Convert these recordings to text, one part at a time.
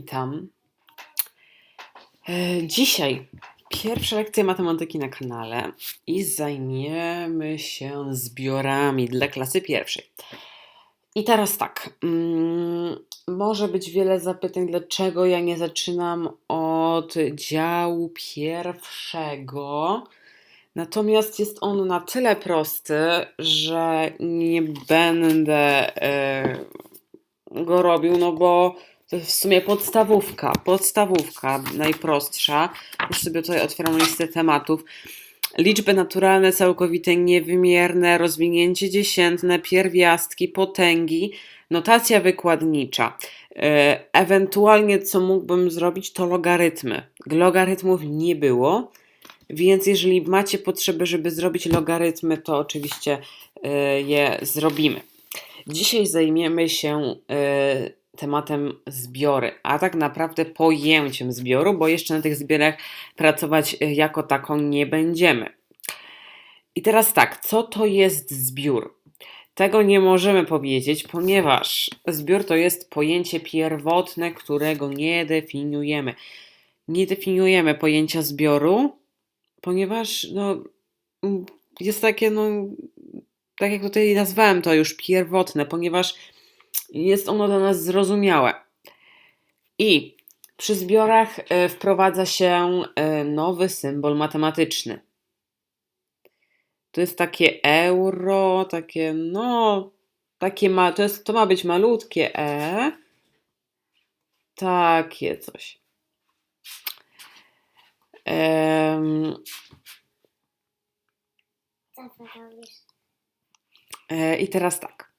Witam. E, Dzisiaj pierwsza lekcja matematyki na kanale i zajmiemy się zbiorami dla klasy pierwszej. I teraz tak, mm, może być wiele zapytań, dlaczego ja nie zaczynam od działu pierwszego. Natomiast jest on na tyle prosty, że nie będę e, go robił, no bo w sumie podstawówka, podstawówka najprostsza. Już sobie tutaj otwieram listę tematów. Liczby naturalne, całkowite, niewymierne, rozwinięcie dziesiętne, pierwiastki, potęgi, notacja wykładnicza. E, Ewentualnie co mógłbym zrobić to logarytmy. Logarytmów nie było, więc jeżeli macie potrzebę, żeby zrobić logarytmy, to oczywiście e, je zrobimy. Dzisiaj zajmiemy się e, tematem zbiory, a tak naprawdę pojęciem zbioru, bo jeszcze na tych zbiorach pracować e, jako taką nie będziemy. I teraz tak, co to jest zbiór? Tego nie możemy powiedzieć, ponieważ zbiór to jest pojęcie pierwotne, którego nie definiujemy. Nie definiujemy pojęcia zbioru, ponieważ no, mm, jest takie, no, tak jak tutaj nazwałem to już pierwotne, ponieważ jest ono dla nas zrozumiałe. I przy zbiorach e, wprowadza się e, nowy symbol matematyczny. To jest takie euro, takie no, takie ma, to, jest, to ma być malutkie e, takie coś. E, I teraz tak.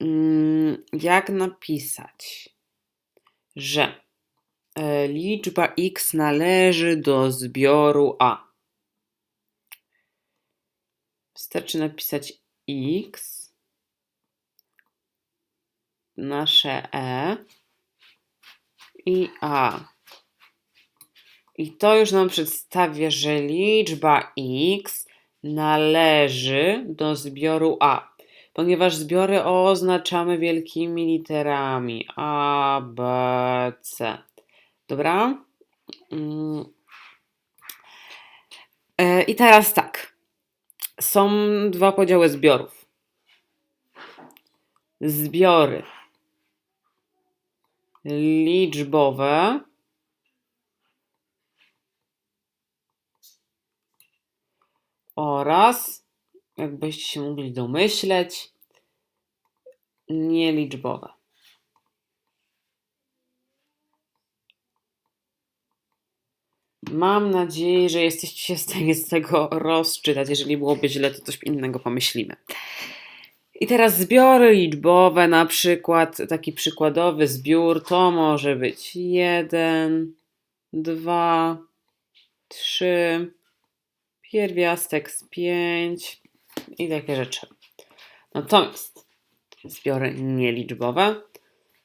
Mm, Jak napisać, że e, liczba x należy do zbioru A? Wystarczy napisać x, nasze e i a. I to już nam przedstawia, że liczba x należy do zbioru A, ponieważ zbiory oznaczamy wielkimi literami A, B, C. Dobra? Mm. E, I teraz tak. Są dwa podziały zbiorów. Zbiory liczbowe oraz, jakbyście się mogli domyśleć, nieliczbowe. Mam nadzieję, że jesteście się w stanie z tego rozczytać. Jeżeli byłoby źle, to coś innego pomyślimy. I teraz zbiory liczbowe, na przykład taki przykładowy zbiór to może być 1, 2, 3, pierwiastek z 5 i takie rzeczy. Natomiast zbiory nieliczbowe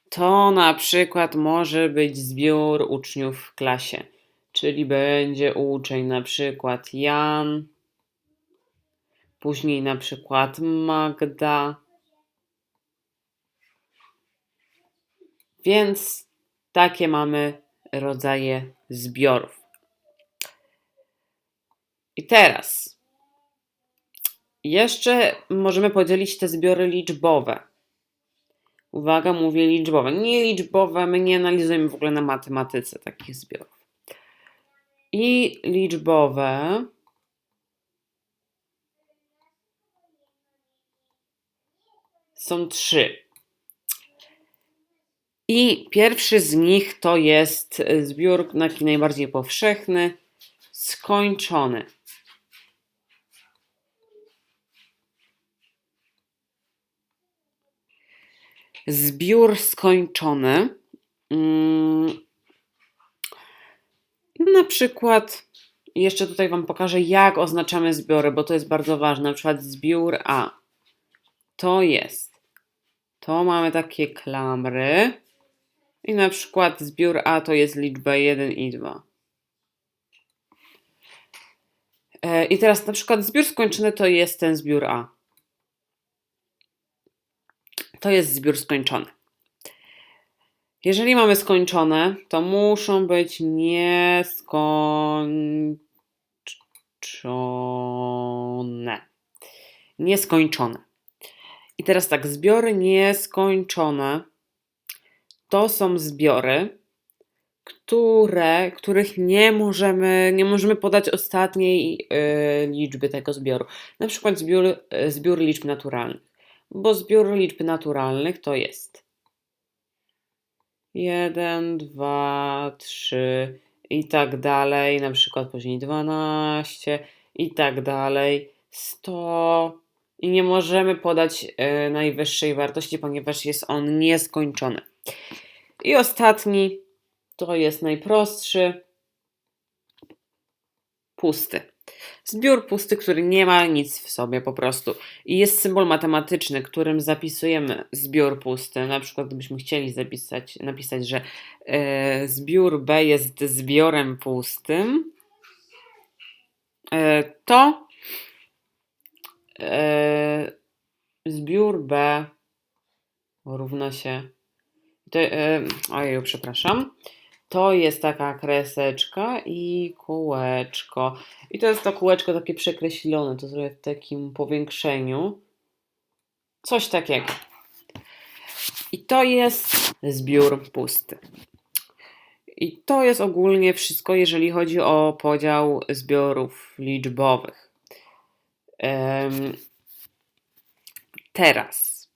to na przykład może być zbiór uczniów w klasie, czyli będzie uczeń na przykład Jan, później na przykład Magda. Więc takie mamy rodzaje zbiorów. I teraz jeszcze możemy podzielić te zbiory liczbowe. Uwaga, mówię liczbowe. Nie liczbowe, my nie analizujemy w ogóle na matematyce takich zbiorów. I liczbowe są trzy. I pierwszy z nich to jest zbiór taki najbardziej powszechny, skończony. Zbiór skończony. mm, Na przykład, jeszcze tutaj Wam pokażę, jak oznaczamy zbiory, bo to jest bardzo ważne. Na przykład zbiór A. To jest. To mamy takie klamry. I na przykład zbiór A to jest liczba 1 i 2. E, I teraz na przykład zbiór skończony to jest ten zbiór A. To jest zbiór skończony. Jeżeli mamy skończone, to muszą być nieskończone. Nieskończone. I teraz tak, zbiory nieskończone to są zbiory, które, których nie możemy, nie możemy podać ostatniej y, liczby tego zbioru. Na przykład zbiór, y, zbiór liczb naturalnych. Bo zbiór liczb naturalnych to jest 1, 2, 3 i tak dalej, na przykład później 12 i tak dalej, 100 i nie możemy podać y, najwyższej wartości, ponieważ jest on nieskończony. I ostatni to jest najprostszy, pusty. Zbiór pusty, który nie ma nic w sobie po prostu. I jest symbol matematyczny, którym zapisujemy zbiór pusty. Na przykład, gdybyśmy chcieli zapisać, napisać, że e, zbiór B jest zbiorem pustym, e, to e, zbiór B równa się. To, e, ojeju, przepraszam. To jest taka kreseczka i kółeczko. I to jest to kółeczko takie przekreślone, to zrobię w takim powiększeniu. Coś takiego. I to jest zbiór pusty. I to jest ogólnie wszystko, jeżeli chodzi o podział zbiorów liczbowych. Teraz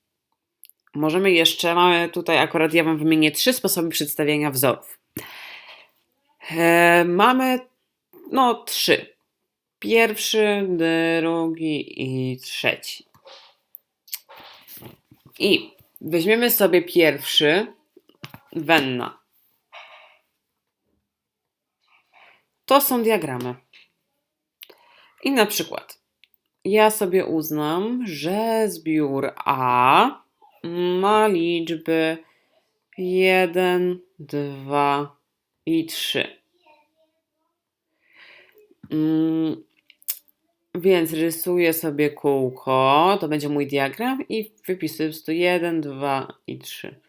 możemy jeszcze, mamy tutaj akurat, ja Wam wymienię trzy sposoby przedstawiania wzorów. E, mamy no trzy. Pierwszy, drugi i trzeci. I weźmiemy sobie pierwszy, Wenna. To są diagramy. I na przykład ja sobie uznam, że zbiór A ma liczby 1, 2 i 3. Mm, więc rysuję sobie kółko, to będzie mój diagram i wypisuję po 1, 2 i 3.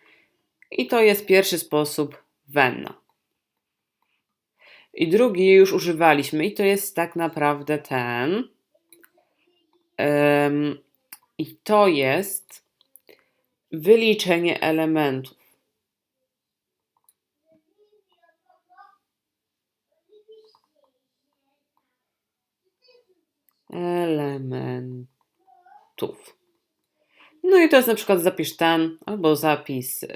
I to jest pierwszy sposób Venna. I drugi już używaliśmy i to jest tak naprawdę ten. Um, I to jest wyliczenie elementów. Elementów. No i jest na przykład zapisz ten, albo zapis yy,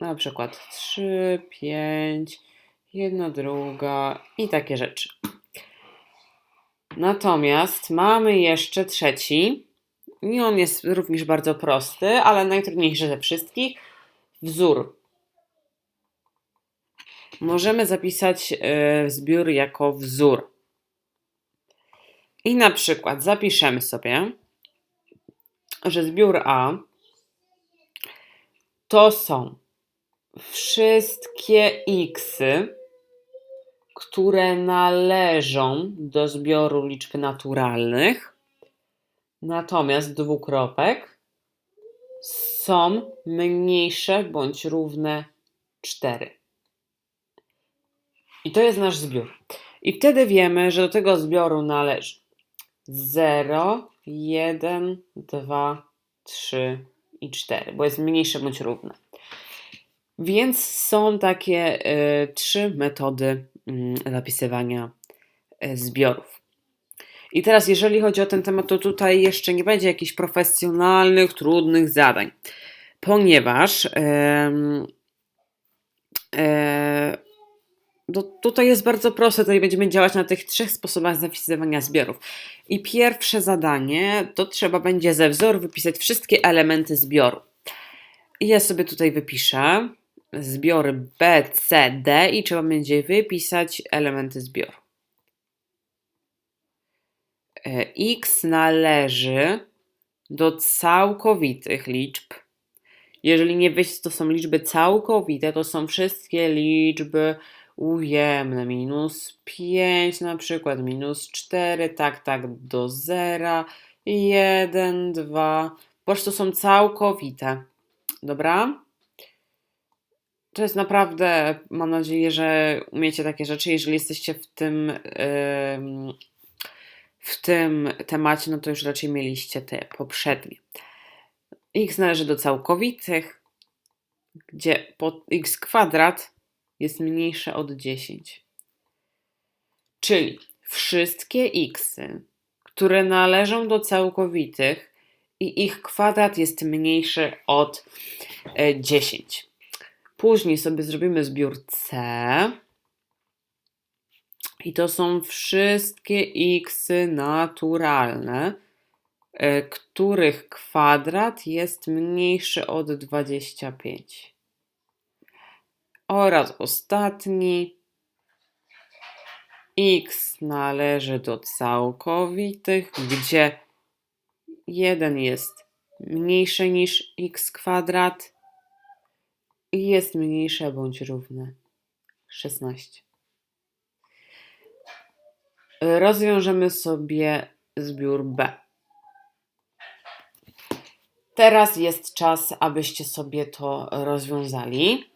na przykład 3, 5, jedna druga i takie rzeczy. Natomiast mamy jeszcze trzeci i on jest również bardzo prosty, ale najtrudniejszy ze wszystkich. Wzór. Możemy zapisać yy, zbiór jako wzór. I na przykład zapiszemy sobie, że zbiór A to są wszystkie xy, które należą do zbioru liczb naturalnych, natomiast dwukropek są mniejsze bądź równe 4. I to jest nasz zbiór. I wtedy wiemy, że do tego zbioru należy 0, 1, 2, 3 i 4, bo jest mniejsze bądź równe. Więc są takie y, trzy metody y, zapisywania zbiorów. I teraz, jeżeli chodzi o ten temat, to tutaj jeszcze nie będzie jakichś profesjonalnych, trudnych zadań, ponieważ to, tutaj jest bardzo proste, tutaj będziemy działać na tych trzech sposobach zapisywania zbiorów. I pierwsze zadanie to trzeba będzie ze wzoru wypisać wszystkie elementy zbioru. I ja sobie tutaj wypiszę zbiory B, C, D i trzeba będzie wypisać elementy zbioru. E, X należy do całkowitych liczb. Jeżeli nie wiecie, to są liczby całkowite, to są wszystkie liczby ujemne, minus 5 na przykład, minus 4, tak, tak, do zera, 1, 2, po prostu są całkowite, dobra? To jest naprawdę, mam nadzieję, że umiecie takie rzeczy. Jeżeli jesteście w tym, ym, w tym temacie, no to już raczej mieliście te poprzednie. X należy do całkowitych, gdzie po x kwadrat jest mniejsze od 10. Czyli wszystkie xy, które należą do całkowitych i ich kwadrat jest mniejszy od e, 10. Później sobie zrobimy zbiór C. I to są wszystkie xy naturalne, e, których kwadrat jest mniejszy od 25. Oraz ostatni x należy do całkowitych, gdzie 1 jest mniejsze niż x kwadrat i jest mniejsze bądź równe 16. Rozwiążemy sobie zbiór B. Teraz jest czas, abyście sobie to rozwiązali.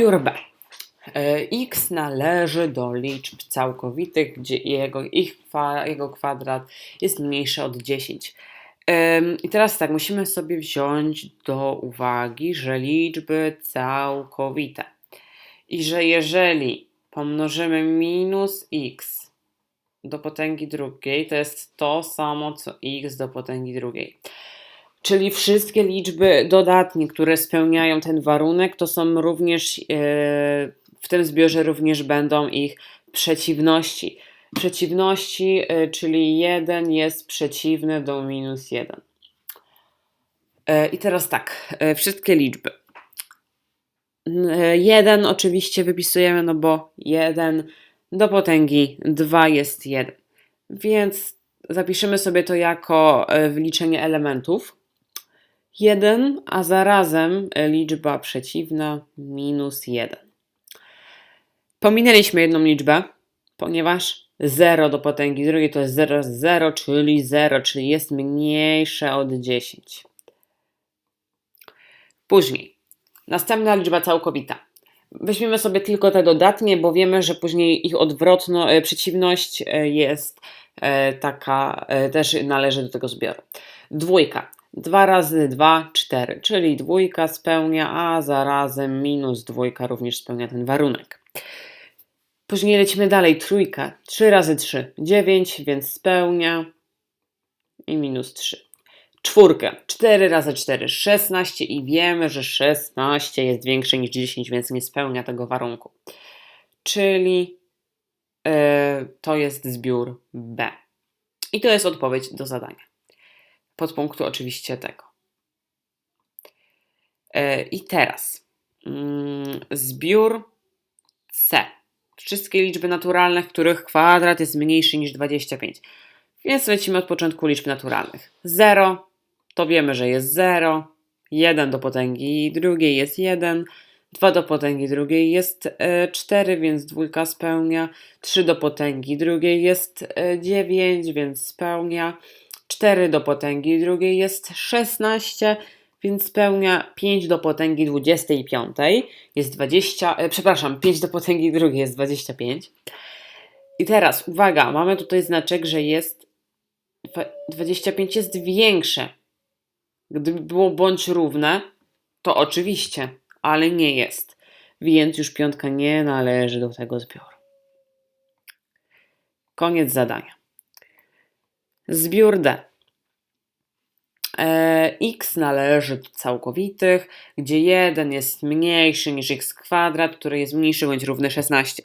Zbiór B. E, X należy do liczb całkowitych, gdzie jego, ich jego kwadrat jest mniejszy od 10. Em, I teraz tak, musimy sobie wziąć do uwagi, że liczby całkowite. I że jeżeli pomnożymy minus x do potęgi drugiej, to jest to samo co x do potęgi drugiej. Czyli wszystkie liczby dodatnie, które spełniają ten warunek, to są również e, w tym zbiorze również będą ich przeciwności. Przeciwności, e, czyli 1 jest przeciwny do minus 1. E, I teraz tak, wszystkie liczby. 1 oczywiście wypisujemy, no bo 1 do potęgi 2 jest 1. Więc zapiszemy sobie to jako wyliczenie elementów. 1, a zarazem liczba przeciwna minus 1. Pominęliśmy jedną liczbę, ponieważ 0 do potęgi drugiej to jest 0, 0, czyli 0, czyli jest mniejsze od 10. Później, następna liczba całkowita. Weźmiemy sobie tylko te dodatnie, bo wiemy, że później ich odwrotno, e, przeciwność e, jest e, taka, też należy do tego zbioru. Dwójka. 2 razy 2, 4, czyli dwójka spełnia, a zarazem minus dwójka również spełnia ten warunek. Później lecimy dalej, trójka, 3 razy 3, 9, więc spełnia i minus 3. Czwórkę, 4 razy 4, 16 i wiemy, że 16 jest większe niż 10, więc nie spełnia tego warunku. Czyli e, to jest zbiór B. I to jest odpowiedź do zadania. Podpunktu oczywiście tego. E, I teraz mm, zbiór C. Wszystkie liczby naturalne, których kwadrat jest mniejszy niż 25. Więc lecimy od początku liczb naturalnych. 0 to wiemy, że jest 0. 1 do potęgi drugiej jest 1. 2 do potęgi drugiej jest e, 4, więc dwójka spełnia. 3 do potęgi drugiej jest e, 9, więc spełnia. 4 do potęgi drugiej jest 16, więc spełnia 5 do potęgi 25 jest 20, e, przepraszam, 5 do potęgi drugiej jest 25. I teraz uwaga, mamy tutaj znaczek, że jest 25 jest większe. Gdyby było bądź równe, to oczywiście, ale nie jest. Więc już piątka nie należy do tego zbioru. Koniec zadania. Zbiór D. E, x należy do całkowitych, gdzie 1 jest mniejszy niż x kwadrat, który jest mniejszy bądź równy 16.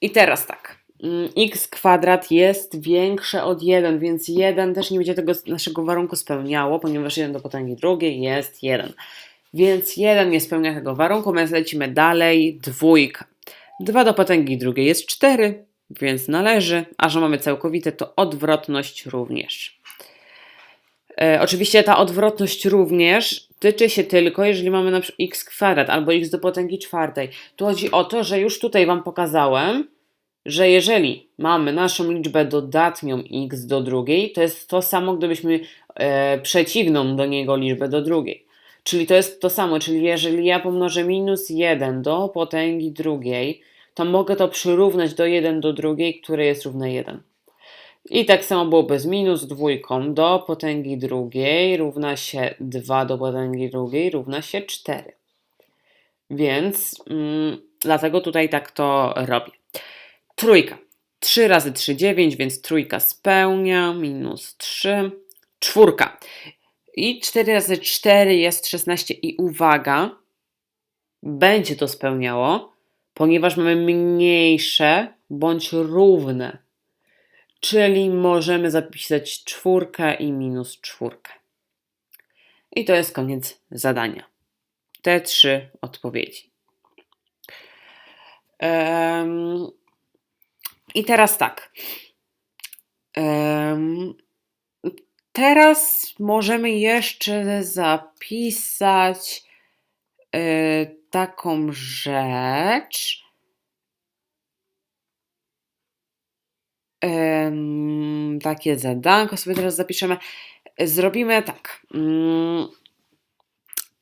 I teraz tak. Mm, x kwadrat jest większe od 1, więc 1 też nie będzie tego naszego warunku spełniało, ponieważ 1 do potęgi drugiej jest 1. Więc jeden nie spełnia tego warunku, więc lecimy dalej. Dwójka. 2 do potęgi drugiej jest 4, więc należy, a że mamy całkowite, to odwrotność również. E, oczywiście ta odwrotność również tyczy się tylko, jeżeli mamy na przykład x kwadrat albo x do potęgi czwartej. Tu chodzi o to, że już tutaj Wam pokazałem, że jeżeli mamy naszą liczbę dodatnią x do drugiej, to jest to samo, gdybyśmy e, przeciwną do niego liczbę do drugiej. Czyli to jest to samo, czyli jeżeli ja pomnożę minus 1 do potęgi drugiej, to mogę to przyrównać do 1 do drugiej, które jest równe 1. I tak samo byłoby z minus dwójką do potęgi drugiej równa się 2 do potęgi drugiej równa się 4. Więc mm, dlatego tutaj tak to robię. Trójka. 3 razy 3, 9, więc trójka spełnia, minus 3. Czwórka. I 4 razy 4 jest 16 i uwaga, będzie to spełniało, ponieważ mamy mniejsze bądź równe. Czyli możemy zapisać czwórkę i minus czwórkę. I to jest koniec zadania. Te trzy odpowiedzi. Um, I teraz tak. Um, teraz możemy jeszcze zapisać y, taką rzecz. Takie zadanko sobie teraz zapiszemy. Zrobimy tak. Mm,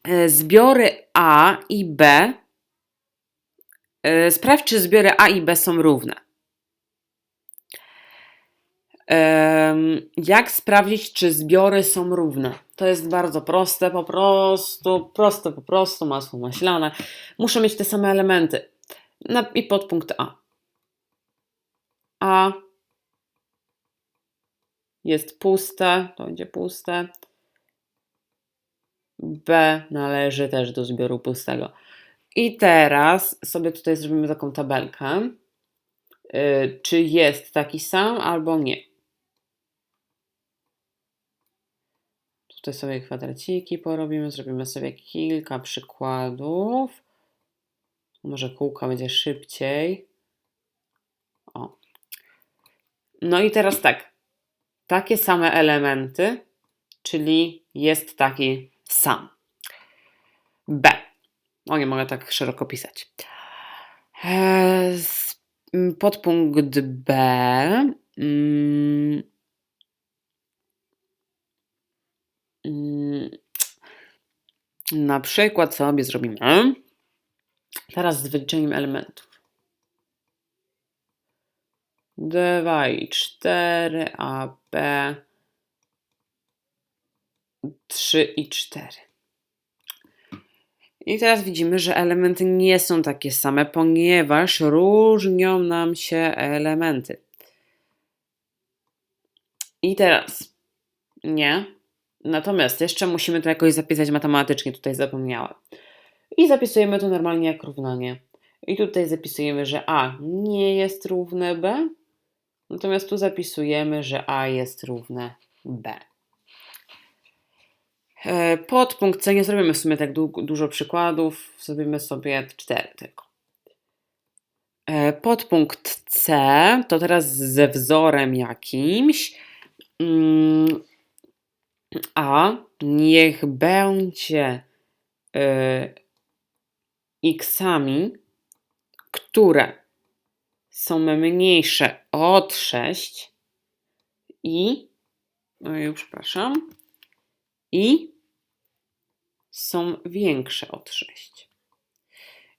e, zbiory A i B. E, sprawdź, czy zbiory A i B są równe. Jak sprawdzić, czy zbiory są równe? To jest bardzo proste, po prostu, proste, po prostu, masło maślane. Muszą mieć te same elementy. I podpunkt A. A jest puste, to będzie puste. B należy też do zbioru pustego. I teraz sobie tutaj zrobimy taką tabelkę, yy, czy jest taki sam albo nie. Tutaj sobie kwadraciki porobimy, zrobimy sobie kilka przykładów. Może kółka będzie szybciej. O. No i teraz tak takie same elementy, czyli jest taki sam. B. O, nie mogę tak szeroko pisać. E, podpunkt B. Mm, mm, na przykład sobie zrobimy teraz z wyliczeniem elementów. 2 i 4, a B 3 i 4. I teraz widzimy, że elementy nie są takie same, ponieważ różnią nam się elementy. I teraz nie. Natomiast jeszcze musimy to jakoś zapisać matematycznie, tutaj zapomniałam. I zapisujemy to normalnie jak równanie. I tutaj zapisujemy, że A nie jest równe B, Natomiast tu zapisujemy, że A jest równe B. E, podpunkt C nie zrobimy w sumie tak du dużo przykładów, zrobimy sobie cztery tylko. E, podpunkt C to teraz ze wzorem jakimś. Mm, A niech będzie y, xami, które są mniejsze od 6 i, oj, przepraszam, i są większe od 6.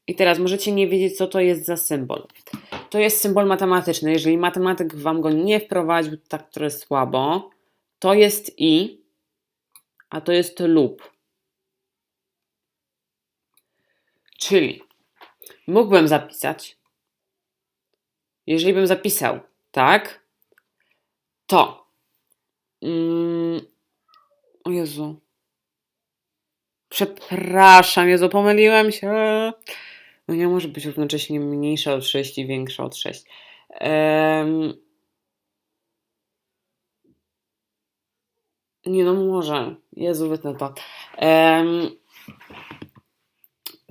I teraz możecie nie wiedzieć, co to jest za symbol. To jest symbol matematyczny. Jeżeli matematyk wam go nie wprowadził, tak trochę słabo, to jest i, a to jest lub. Czyli mógłbym zapisać jeżeli bym zapisał tak, to. Mm, o Jezu. Przepraszam, Jezu, pomyliłem się. No nie może być równocześnie mniejsza od 6 i większa od 6. Um, nie no, może. Jezu, wytnę to. Um,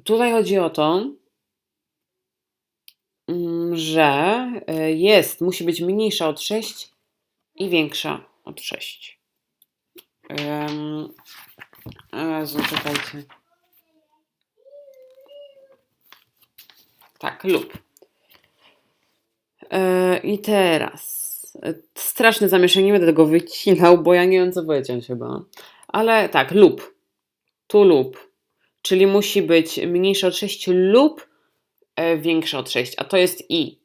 tutaj chodzi o to, mm, że y, jest, musi być mniejsza od 6 i większa od 6. Um, Jezu, czekajcie. Tak, lub. E, I teraz. Straszne zamieszanie, będę tego wycinał, bo ja nie wiem co powiedzieć chyba. Ale tak, lub. Tu lub. Czyli musi być mniejsze od 6 lub e, większe od 6, a to jest i.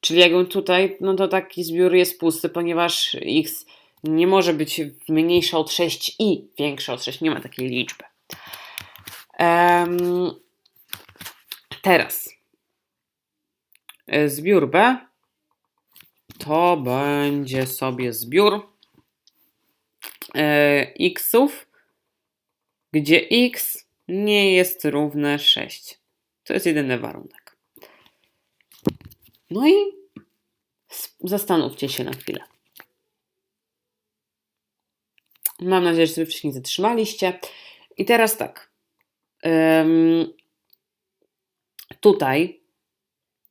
Czyli jakbym tutaj, no to taki zbiór jest pusty, ponieważ x nie może być mniejsze od 6 i większe od 6. Nie ma takiej liczby. Em, teraz. E, Zbiór B to będzie sobie zbiór e, xów, gdzie x nie jest równe 6. To jest jedyny warunek. No i zastanówcie się na chwilę. Mam nadzieję, że sobie wszystkich zatrzymaliście. I teraz tak. Tutaj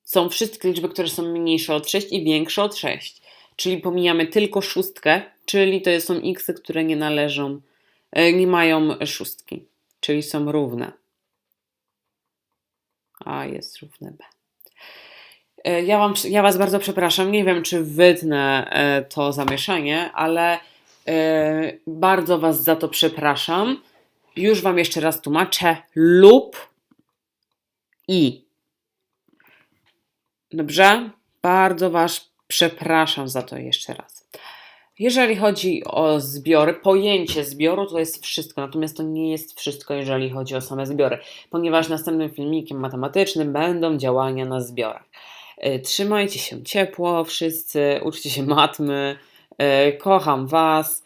są wszystkie liczby, które są mniejsze od 6 i większe od 6. Czyli pomijamy tylko szóstkę, czyli to są x, które nie należą, e, nie mają szóstki, czyli są równe. A jest równe b. E, Ja, wam, ja Was bardzo przepraszam. Nie wiem, czy wytnę e, to zamieszanie, ale bardzo Was za to przepraszam. Już Wam jeszcze raz tłumaczę. Lub i. Dobrze? Bardzo Was przepraszam za to jeszcze raz. Jeżeli chodzi o zbiory, pojęcie zbioru to jest wszystko, natomiast to nie jest wszystko, jeżeli chodzi o same zbiory, ponieważ następnym filmikiem matematycznym będą działania na zbiorach. E, Trzymajcie się ciepło, wszyscy, uczcie się matmy, e, kocham Was,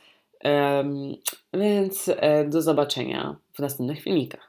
więc e, do zobaczenia w następnych filmikach.